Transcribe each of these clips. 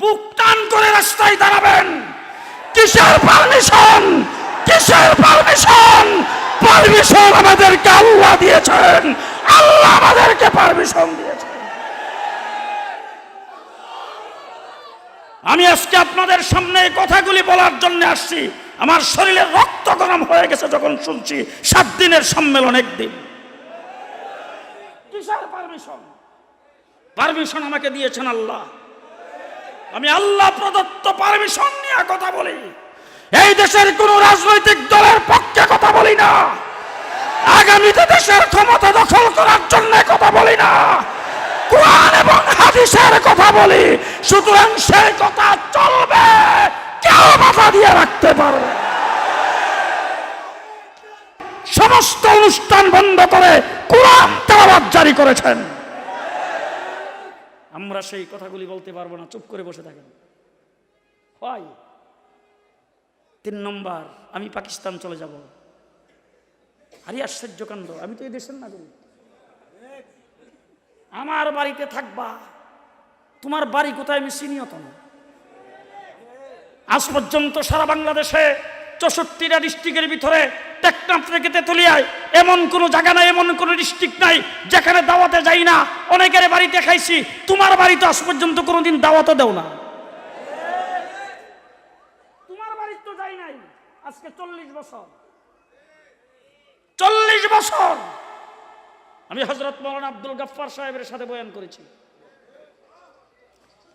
বুক টান করে রাস্তায় দাঁড়াবেন। কিসের পারমিশন কিসের পারমিশন পারমিশন আমাদেরকে আল্লাহ দিয়েছেন। আল্লাহ আমাদেরকে পারমিশন দিয়েছেন। আমি আজকে আপনাদের সামনে এই কথাগুলি বলার জন্য আসছি। আমার শরীরে রক্ত গরম হয়ে গেছে যখন শুনছি, সাত দিনের সম্মেলন একদিন। পারমিশন পারমিশন আমাকে দিয়েছেন আল্লাহ। আমি আল্লাহ প্রদত্ত পারমিশন নিয়ে কথা বলি। এই দেশের কোন রাজনৈতিক দলের পক্ষে কথা বলি না। আগামীতে দেশের ক্ষমতা দখল করার জন্য কথা বলি না। কোরআন এবং হাদিসের কথা বলি। সুতরাং সেই কথা চলবে, কেউ মাথা দিয়ে রাখতে পারবে সমস্ত অনুষ্ঠান বন্ধ করে কোরআন তেলাওয়াত জারি করেছেন। আমরা সেই কথাগুলি বলতে পারব না, চুপ করে বসে থাকেন। হয়। তিন নম্বর, আমি পাকিস্তান চলে যাব। আরে আশ্চর্য কাণ্ড, আমি তো এই দেশের নাগরিক। আমার বাড়িতে থাকবা, তোমার বাড়ি কোথায় আমি চিনিও না। আজ পর্যন্ত সারা বাংলাদেশে চৌষট্টিটা ডিস্ট্রিক্টের ভিতরে টেকনাফ থেকে এমন কোনো জায়গা নাই, এমন কোনো ডিস্ট্রিক্ট নাই, যেখানে দাওয়াতে যাই না। অনেকের বাড়িতে খাইছি, তোমার বাড়িতে আজ পর্যন্ত কোনোদিন দাওয়াতও দেও না। তোমার বাড়িতে তো যাই নাই, আজকে চল্লিশ বছর। চল্লিশ বছর! আমি হজরত মৌলানা আব্দুল গাফফার সাহেবের সাথে বয়ান করেছি।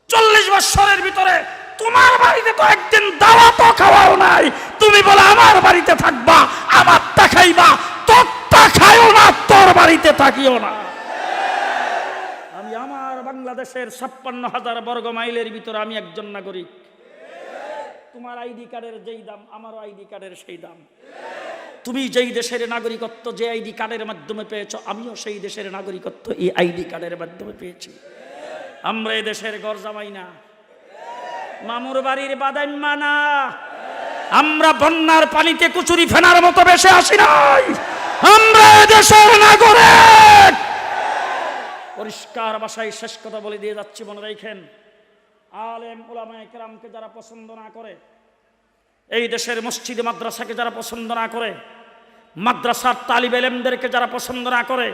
চল্লিশ বছরের ভিতরে তোমার বাড়িতে তো একদিন দাওয়াতও খাওয়াও নাই। তুমি বলে, আমার বাড়িতে থাকবা আমার আমারটা খাইবা, তোরটা খাইও না, তোর বাড়িতে থাকিও না। আমি আমার বাংলাদেশের ছাপ্পান্ন হাজার বর্গ মাইলের ভিতরে আমি একজন নাগরিক। তোমার আইডি কার্ডের যেই দাম, আমারও আইডি কার্ডের সেই দাম। তুমি যেই দেশের নাগরিকত্ব, যে আইডি কার্ডের মাধ্যমে পেয়েছ, আমিও সেই দেশের নাগরিকত্ব এই আইডি কার্ডের মাধ্যমে পেয়েছি। আমরা এই দেশের গড় জামাই না। মামুর বাড়ির বাদাইম্মা না আমরা বন্যার পানিতে কুচুরি ফেনার মতো বেশে আসি নাই। আমরা দেশের নাগরিক। পরিষ্কার ভাষায় শেষ কথা বলে দিয়ে যাচ্ছি, মনে রাখেন। আলেম ওলামায়ে কেরামকে যারা পছন্দ না করে, এই দেশের মসজিদে মাদ্রাসাকে যারা পছন্দ না করে, মাদ্রাসার তালিব এলেমদেরকে যারা পছন্দ না করে,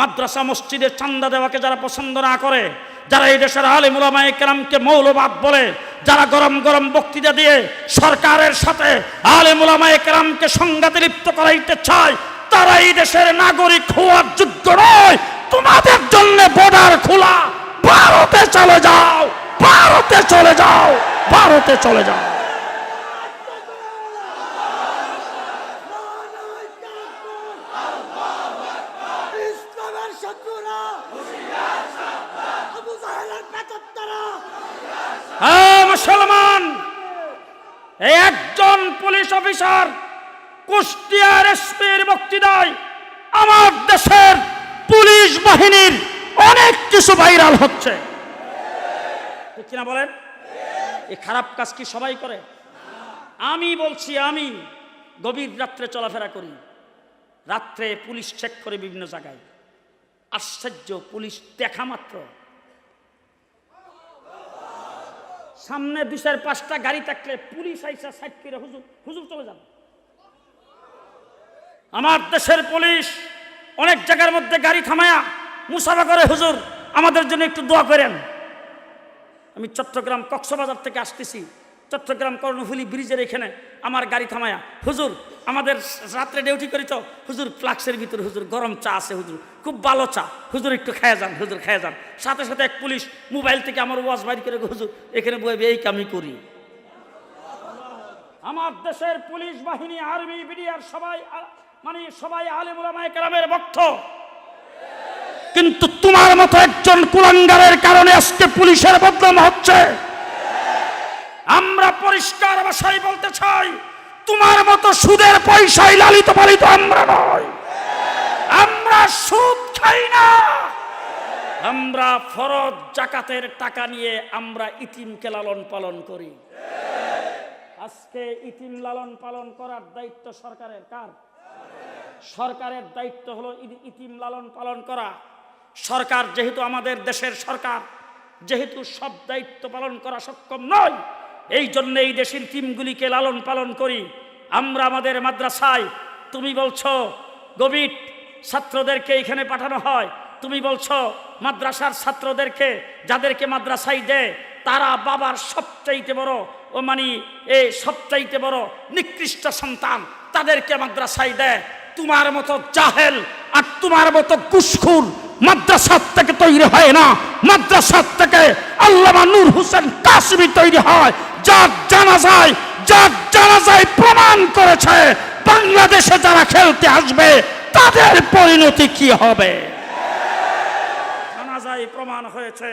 মাদ্রাসা মসজিদে চান্দা দেওয়াকে যারা পছন্দ না করে যারা এই দেশের আলিমুলামা একরামকে কেরামকে মৌলবাদ বলে, যারা গরম গরম বক্তৃতা দিয়ে সরকারের সাথে আলিমুলামা একরামকে কেরামকে সংঘাতে লিপ্ত করাইতে চায়, তারা এই দেশের নাগরিক হওয়ার যোগ্য নয়। তোমাদের জন্য বর্ডার খোলা। ভারতে চলে যাও, ভারতে চলে যাও, ভারতে চলে যাও ইসলামের শত্রুরা আবু জাহেলের পেতাত্তারা হ্যাঁ মুসলমান একজন পুলিশ অফিসার কুষ্টিয়ার এসপির বক্তৃতায় আমার দেশের পুলিশ বাহিনীর অনেক কিছু ভাইরাল হচ্ছে। কিনা বলেন? এই খারাপ কাজ কি সবাই করে? আমি বলছি, আমি গভীর রাত্রে চলাফেরা করি। রাত্রে পুলিশ চেক করে বিভিন্ন জায়গায়। আশ্চর্য, পুলিশ দেখা মাত্র। সামনে দুশের পাঁচটা গাড়ি থাকলে পুলিশ আইসা সাইড করে হুজুর হুজুর চলে যান আমার দেশের পুলিশ অনেক জায়গার মধ্যে গাড়ি থামায়া মুসাফা করে, হুজুর, আমাদের জন্য একটু দোয়া করেন। আমি চট্টগ্রাম কক্সবাজার থেকে আসতেছি। চট্টগ্রাম কর্ণফুলি ব্রিজের এখানে আমার গাড়ি থামায়া, হুজুর, আমাদের রাত্রে ডিউটি করি তো? হুজুর, ফ্লাক্সের ভিতরে, হুজুর, গরম চা আছে, হুজুর, খুব ভালো চা। হুজুর, একটু খেয়ে যান, হুজুর, খেয়ে যান। সাথে সাথে এক পুলিশ মোবাইল থেকে আমার ওয়াজ বাইর করে, হুজুর, এখানে বয়ে এই কামই করি। আমার দেশের পুলিশ বাহিনী, আর্মি, বিডিআর, সবাই মানে সবাই আলিমুলামায় কেরামের ভক্ত। কিন্তু তোমার মতো একজন কুলাঙ্গারের কারণে আজকে পুলিশের বদনাম হচ্ছে। আমরা পরিষ্কার ভাষায় বলতে চাই, তোমার মতো সুদের পয়সায় লালিত পালিত আমরা নয়। আমরা সুদ খাই না। আমরা ফরজ জাকাতের টাকা নিয়ে আমরা ইতিমকে লালন পালন করি। আজকে ইতিম লালন পালন করার দায়িত্ব সরকারের কার? সরকারের দায়িত্ব হলো ইতিম লালন পালন করা। সরকার যেহেতু আমাদের দেশের সরকার, যেহেতু সব দায়িত্ব পালন করা সক্ষম নয় এই জন্য এই দেশের টিমগুলিকে লালন পালন করি। আমরা আমাদের মাদ্রাসায়, তুমি বলছো, গভীর ছাত্রদেরকে এখানে পাঠানো হয়। তুমি বলছো, মাদ্রাসার ছাত্রদেরকে, যাদেরকে মাদ্রাসায় দেয়, তারা বাবার সবচাইতে বড় ও মানে এ সবচাইতে বড় নিকৃষ্ট সন্তান। তাদেরকে মাদ্রাসায় দেয়। তোমার মতো জাহেল আর তোমার মতো কুসখুর মাদ্রাসার থেকে তৈরি হয় না। মাদ্রাসার থেকে আল্লামা নূর হোসেন কাশ্মীর তৈরি হয়। যার জানা যায় যার জানা যায় প্রমাণ করেছে বাংলাদেশে যারা খেলতে আসবে, তাদের পরিণতি কি হবে? জানা যায় প্রমাণ হয়েছে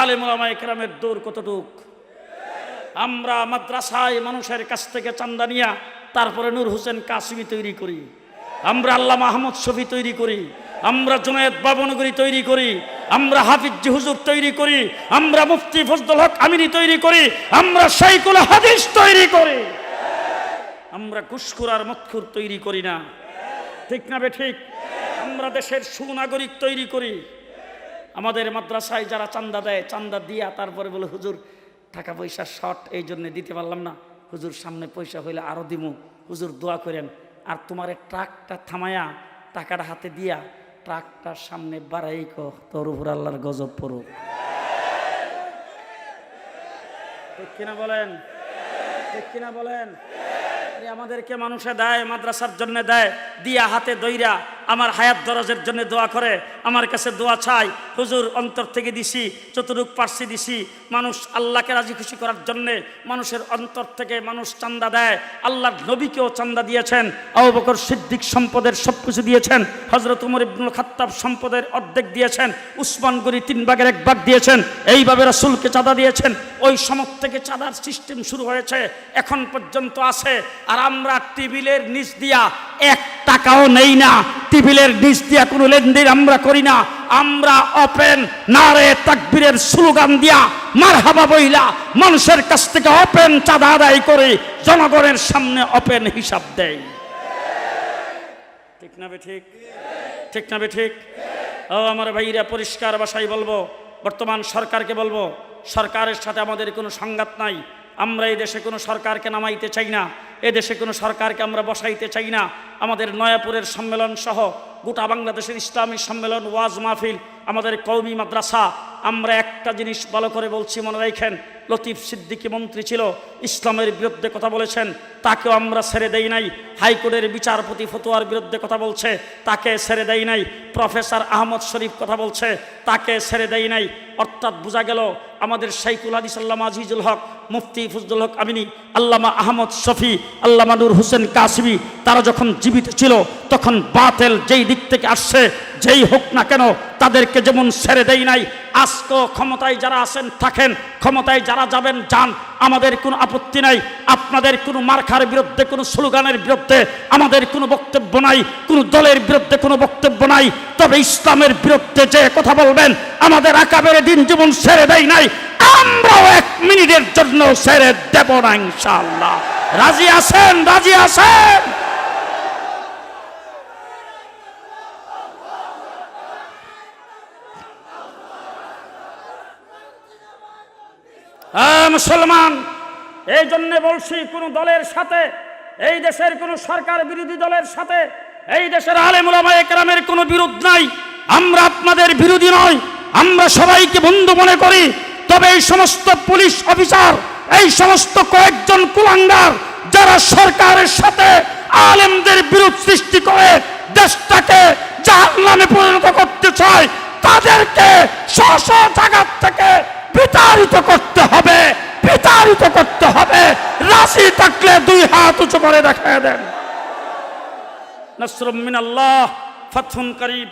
আলিমুলামা ইকরামের দূর কতটুক? আমরা মাদ্রাসায় মানুষের কাছ থেকে চান্দা নিয়া, তারপরে নূর হোসেন কাশ্মী তৈরি করি। আমরা আল্লাহ মাহমুদ শফি তৈরি করি। আমরা জুনায়দ বাবনগরী তৈরি করি। আমরা হাফিজ হুজুর তৈরি করি, আমরা মুফতি ফজদুল হক আমিনী তৈরি করি, আমরা শাইকুল হাদিস তৈরি করি। আমরা কুস্কুর আর মৎখুর তৈরি করি না। ঠিক না বে ঠিক? আমরা দেশের সুনাগরিক তৈরি করি। আমাদের মাদ্রাসায় যারা চান্দা দেয়, চান্দা দিয়া তারপরে বলে, হুজুর, টাকা পয়সা শর্ট, এই জন্য দিতে পারলাম না। হুজুর, সামনে পয়সা হইলে আরও দিমু। হুজুর, দোয়া করেন। আর তোমার ট্রাকটা থামায়া, টাকাটা হাতে দিয়া ট্রাকটার সামনে বাড়াই কো, তোর উপর আল্লাহর গজব পড়ুক। বলেন? বলেন? আমাদেরকে মানুষে দেয়, মাদ্রাসার জন্য দেয়, দিয়া হাতে দইরা। আমার হায়াত দরজের জন্য দোয়া করে, আমার কাছে দোয়া চাই, হুজুর অন্তর থেকে দিছি, চতুরুক পার্সি দিছি, মানুষ আল্লাহকে রাজি খুশি করার জন্যে মানুষের অন্তর থেকে মানুষ চান্দা দেয়, আল্লাহর নবীকেও চান্দা দিয়েছেন, আবু বকর সিদ্দিক সম্পদের সব কিছু দিয়েছেন হজরত উমর ইবনুল খাত্তাব সম্পদের অর্ধেক দিয়েছেন, উসমান তিন ভাগের এক ভাগ দিয়েছেন, এইভাবে রাসুলকে চাঁদা দিয়েছেন, ওই সমত থেকে চাঁদার সিস্টেম শুরু হয়েছে, এখন পর্যন্ত আছে, আর আমরা টেবিলের নিচ দিয়া এক টাকাও নেই না। টেবিলের নিচ দিয়া কোনো লেনদেন আমরা করি না। আমরা ওপেন নারে তাকবীরের স্লোগান দিয়া মারহাবা বইলা মানুষের কাছ থেকে ওপেন চাঁদা আদায় করে জনগণের সামনে ওপেন হিসাব দেয়। ঠিক না ঠিক? ঠিক না ঠিক? ও আমার ভাইরা, পরিষ্কার ভাষায় বলব, বর্তমান সরকারকে বলব, সরকারের সাথে আমাদের কোনো সংঘাত নাই। আমরা এদেশে দেশে কোনো সরকারকে নামাইতে চাই না। এদেশে দেশে কোনো সরকারকে আমরা বসাইতে চাই না। আমাদের নয়াপুরের সম্মেলন সহ গোটা বাংলাদেশের ইসলামী সম্মেলন, ওয়াজ মাহফিল, আমাদের কৌমি মাদ্রাসা, আমরা একটা জিনিস ভালো করে বলছি, মনে রাখেন লতিফ সিদ্দিকী মন্ত্রী ছিল, ইসলামের বিরুদ্ধে কথা বলেছেন, তাকেও আমরা ছেড়ে দেই নাই। হাইকোর্টের বিচারপতি ফতোয়ার বিরুদ্ধে কথা বলছে, তাকে ছেড়ে দেই নাই। প্রফেসর আহমদ শরীফ কথা বলছে, তাকে ছেড়ে দেই নাই। অর্থাৎ বোঝা গেল, আমাদের শাইকুল হাদিস আল্লামা আজিজুল হক, মুফতি ফজলুল হক আমিনী, আল্লামা আহমদ শফি, আল্লামা নূর হোসেন কাসিমি, তারা যখন জীবিত ছিল, তখন বাতেল যেই দিক থেকে আসছে, যেই হোক না কেন, তাদেরকে যেমন ছেড়ে দেই নাই। আজকে ক্ষমতায় যারা আছেন, থাকেন। ক্ষমতায় যারা যাবেন, যান। আমাদের কোনো আপত্তি নাই। আপনাদের কোনো মার্খার বিরুদ্ধে, কোনো স্লোগানের বিরুদ্ধে আমাদের কোনো বক্তব্য নাই। কোনো দলের বিরুদ্ধে কোনো বক্তব্য নাই। তবে ইসলামের বিরুদ্ধে যে কথা বলবেন, আমাদের আকাবের দিন জীবন ছেড়ে দেয় নাই। আমরাও এক মিনিটের জন্য ছেড়ে দেব না ইনশাআল্লাহ। রাজি আছেন? রাজি আছেন? মুসলমান। এই জন্য বলছি, কোন দলের সাথে, এই দেশের কোন সরকার বিরোধী দলের সাথে, এই দেশের আলেমুলামা একরামের কোনো বিরোধ নাই। আমরা আপনাদের বিরোধী নয়। আমরা সবাইকে বন্ধু মনে করি। তবে এই সমস্ত পুলিশ অফিসার, এই সমস্ত কয়েকজন কুলাঙ্গার, যারা সরকারের সাথে আলেমদের বিরোধ সৃষ্টি করে দেশটাকে জাহান্নামে পরিণত করতে চায়, তাদেরকে স্ব স্ব জায়গার থেকে বিতাড়িত করতে হবে, বিতাড়িত করতে হবে। রাশি থাকলে দুই হাত উঁচু করে দেখা দেন। নসরুম মিনাল্লাহ ফথুন করিব।